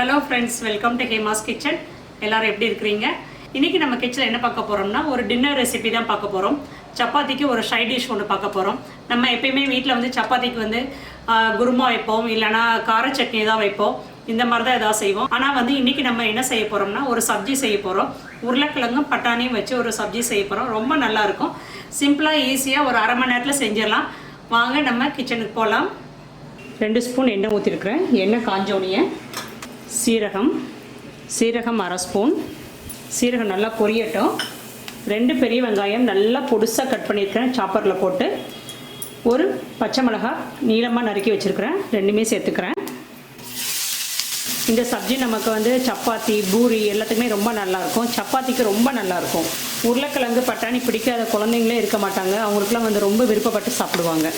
Hello friends welcome to Hema's kitchen எல்லாரும் எப்படி இருக்கிறீங்க? இன்னைக்கு நம்ம கிச்சனில் என்ன பார்க்க போகிறோம்னா ஒரு டின்னர் ரெசிபி தான் பார்க்க போகிறோம் சப்பாத்திக்கு ஒரு சைட் டிஷ் ஒன்று பார்க்க போகிறோம் நம்ம எப்பயுமே வீட்டில் வந்து சப்பாத்திக்கு வந்து குருமா வைப்போம் இல்லைன்னா கார சட்னி தான் வைப்போம். இந்த மாதிரி தான் எதாவது செய்வோம். ஆனால் வந்து இன்னைக்கு நம்ம என்ன செய்ய போகிறோம்னா ஒரு சப்ஜி செய்ய போகிறோம் உருளைக்கிழங்கும் பட்டாணியும் வச்சு ஒரு சப்ஜி செய்ய போகிறோம் ரொம்ப நல்லாயிருக்கும் சிம்பிளாக ஈஸியாக ஒரு அரை மணி நேரத்தில் செஞ்சிடலாம். வாங்க நம்ம கிச்சனுக்கு போகலாம் ரெண்டு ஸ்பூன் எண்ணெய் ஊற்றிருக்கிறேன் எண்ணெய் காஞ்சோனிய சீரகம் சீரகம் அரை ஸ்பூன். சீரகம் நல்லா பொரியட்டும். ரெண்டு பெரிய வெங்காயம் நல்லா பொடுசாக கட் பண்ணியிருக்கிறேன் சாப்பரில் போட்டு. ஒரு பச்சை மிளகாய் நீளமாக நறுக்கி வச்சுருக்கிறேன். ரெண்டுமே சேர்த்துக்கிறேன். இந்த சப்ஜி நமக்கு வந்து சப்பாத்தி பூரி எல்லாத்துக்குமே ரொம்ப நல்லாயிருக்கும். சப்பாத்திக்கு ரொம்ப நல்லாயிருக்கும். உருளைக்கிழங்கு பட்டாணி பிடிக்காத குழந்தைங்களே இருக்க மாட்டாங்க. அவங்களுக்குலாம் வந்து ரொம்ப விருப்பப்பட்டு சாப்பிடுவாங்க.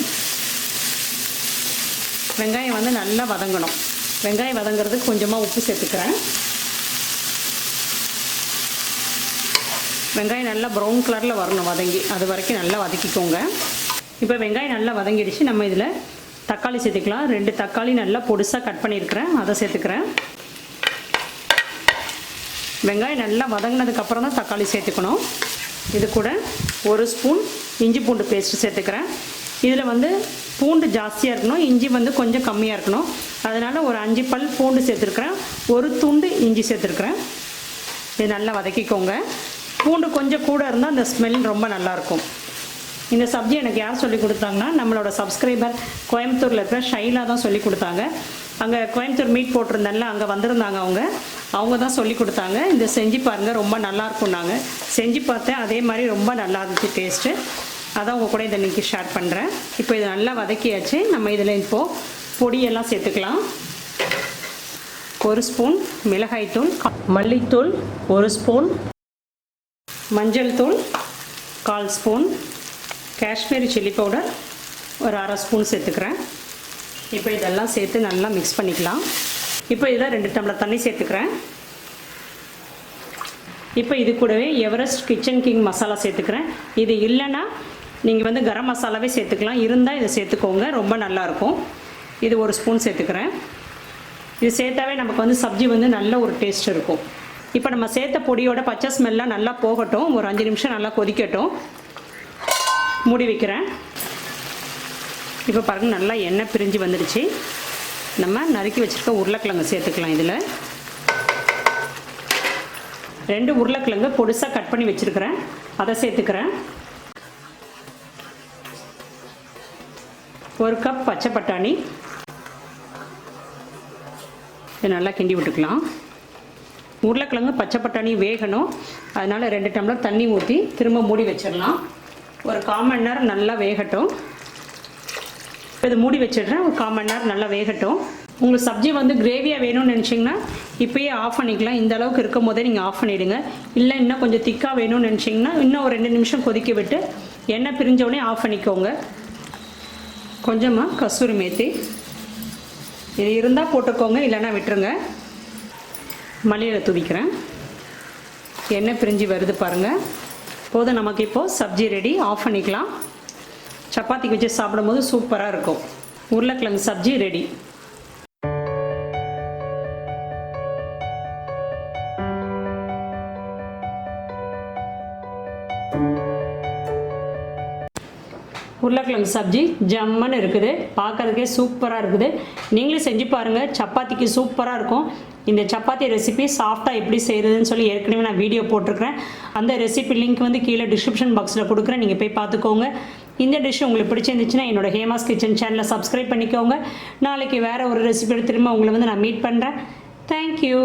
வெங்காயம் வந்து நல்லா வதங்கணும். வெங்காயம் வதங்குறதுக்கு கொஞ்சமாக உப்பு சேர்த்துக்கிறேன். வெங்காயம் நல்லா ப்ரௌன் கலரில் வரணும் வதங்கி. அது வரைக்கும் நல்லா வதக்கிக்கோங்க. இப்போ வெங்காயம் நல்லா வதங்கிடுச்சு. நம்ம இதில் தக்காளி சேர்த்துக்கலாம். ரெண்டு தக்காளி நல்லா பொடிசாக கட் பண்ணியிருக்கிறேன். அதை சேர்த்துக்கிறேன். வெங்காயம் நல்லா வதங்கினதுக்கப்புறம் தான் தக்காளி சேர்த்துக்கணும். இது கூட ஒரு ஸ்பூன் இஞ்சி பூண்டு பேஸ்ட் சேர்த்துக்கிறேன். இதில் வந்து பூண்டு ஜாஸ்தியாக இருக்கணும் இஞ்சி வந்து கொஞ்சம் கம்மியாக இருக்கணும். அதனால் ஒரு அஞ்சு பல் பூண்டு சேர்த்துருக்குறேன். ஒரு துண்டு இஞ்சி சேர்த்துருக்குறேன். இது நல்லா வதக்கிக்கோங்க. பூண்டு கொஞ்சம் கூட இருந்தால் அந்த ஸ்மெல் ரொம்ப நல்லாயிருக்கும் இந்த சப்ஜி எனக்கு யார் சொல்லி கொடுத்தாங்கன்னா நம்மளோட சப்ஸ்கிரைபர் கோயம்புத்தூரில் இருக்கிற ஷைலா தான் சொல்லி கொடுத்தாங்க. அங்கே கோயம்புத்தூர் மீட் போட்டிருந்தேன்ல அங்கே வந்திருந்தாங்க அவங்க. அவங்க தான் சொல்லி கொடுத்தாங்க. இந்த செஞ்சு பாருங்கள் ரொம்ப நல்லா இருக்கும் நாங்கள் செஞ்சு பார்த்தேன் அதே மாதிரி ரொம்ப நல்லா இருந்துச்சு டேஸ்ட்டு அதான் உங்கள் கூட இதை இன்றைக்கி ஷேர் பண்ணுறேன் இப்போ இதை நல்லா வதக்கியாச்சு. நம்ம இதில் இப்போது பொடியெல்லாம் சேர்த்துக்கலாம். ஒரு ஸ்பூன் மிளகாய்த்தூள் மல்லித்தூள் ஒரு ஸ்பூன் மஞ்சள் தூள் கால் ஸ்பூன் காஷ்மீரி சில்லி பவுடர் ஒரு அரை ஸ்பூன் சேர்த்துக்கிறேன். இப்போ இதெல்லாம் சேர்த்து நல்லா மிக்ஸ் பண்ணிக்கலாம். இப்போ இதில் ரெண்டு டம்ளர் தண்ணி சேர்த்துக்கிறேன். இப்போ இது கூடவே எவரெஸ்ட் கிச்சன் கிங் மசாலா சேர்த்துக்கிறேன். இது இல்லைன்னா நீங்கள் வந்து கரம் மசாலாவே சேர்த்துக்கலாம். இருந்தால் இதை சேர்த்துக்கோங்க. ரொம்ப நல்லாயிருக்கும். இது ஒரு ஸ்பூன் சேர்த்துக்கிறேன். இது சேர்த்தாவே நமக்கு வந்து சப்ஜி வந்து நல்ல ஒரு டேஸ்ட் இருக்கும். இப்போ நம்ம சேர்த்த பொடியோட பச்சை ஸ்மெல்லாம் நல்லா போகட்டும். ஒரு அஞ்சு நிமிஷம் நல்லா கொதிக்கட்டும். மூடி வைக்கிறேன். இப்போ பாருங்க நல்லா எண்ணெய் பிரிஞ்சு வந்துடுச்சு நம்ம நறுக்கி வச்சுருக்க உருளைக்கிழங்கு சேர்த்துக்கலாம் இதில். ரெண்டு உருளைக்கிழங்கு பொடிசாக கட் பண்ணி வச்சுருக்கிறேன். அதை சேர்த்துக்கிறேன். ஒரு கப் பச்சை பட்டாணி. இதை நல்லா கிண்டி விட்டுக்கலாம். உருளைக்கிழங்கு பச்சை பட்டாணி வேகணும். அதனால் ரெண்டு டம்ளர் தண்ணி ஊற்றி திரும்ப மூடி வச்சிடலாம். ஒரு கால் மணி நேரம் நல்லா வேகட்டும். இது மூடி வச்சிடுறேன். ஒரு கால் மணி நேரம் நல்லா வேகட்டும். உங்களுக்கு சப்ஜி வந்து கிரேவியாக வேணும்னு நினச்சிங்கன்னா இப்போயே ஆஃப் பண்ணிக்கலாம். இந்த அளவுக்கு இருக்கும் போதே நீங்கள் ஆஃப் பண்ணிவிடுங்க இல்லை இன்னும் கொஞ்சம் திக்காக வேணும்னு நினச்சிங்கன்னா இன்னும் ஒரு ரெண்டு நிமிஷம் கொதிக்க விட்டு எண்ணெய் பிரிஞ்சவுடனே ஆஃப் பண்ணிக்கோங்க. கொஞ்சமாக கஸ்தூரி மேத்தி. இது இருந்தால் போட்டுக்கோங்க இல்லைன்னா விட்டுருங்க. மல்லியில் துதிக்கிறேன் எண்ணெய் பிரிஞ்சு வருது பாருங்கள் போதும் நமக்கு இப்போது சப்ஜி ரெடி. ஆஃப் பண்ணிக்கலாம். சப்பாத்திக்கு வச்சு சாப்பிடும்போது சூப்பராக இருக்கும். உருளைக்கிழங்கு சப்ஜி ரெடி. உருளைக்கிழங்கு சப்ஜி ஜம்முன்னு இருக்குது. பார்க்குறதுக்கே சூப்பராக இருக்குது. நீங்களும் செஞ்சு பாருங்கள் சப்பாத்திக்கு சூப்பராக இருக்கும். இந்த சப்பாத்தி ரெசிபி சாஃப்டாக எப்படி செய்கிறதுன்னு சொல்லி ஏற்கனவே நான் வீடியோ போட்டிருக்கிறேன். அந்த ரெசிபி லிங்க் வந்து கீழே டிஸ்கிரிப்ஷன் பாக்ஸில் கொடுக்குறேன். நீங்கள் போய் பார்த்துக்கோங்க. இந்த டிஷ் உங்களுக்கு பிடிச்சிருந்துச்சுன்னா என்னோட ஹேமாஸ் கிச்சன் சேனலை சப்ஸ்கிரைப் பண்ணிக்கோங்க. நாளைக்கு வேறு ஒரு ரெசிபியோட திரும்ப உங்களை வந்து நான் மீட் பண்ணுறேன் தேங்க்யூ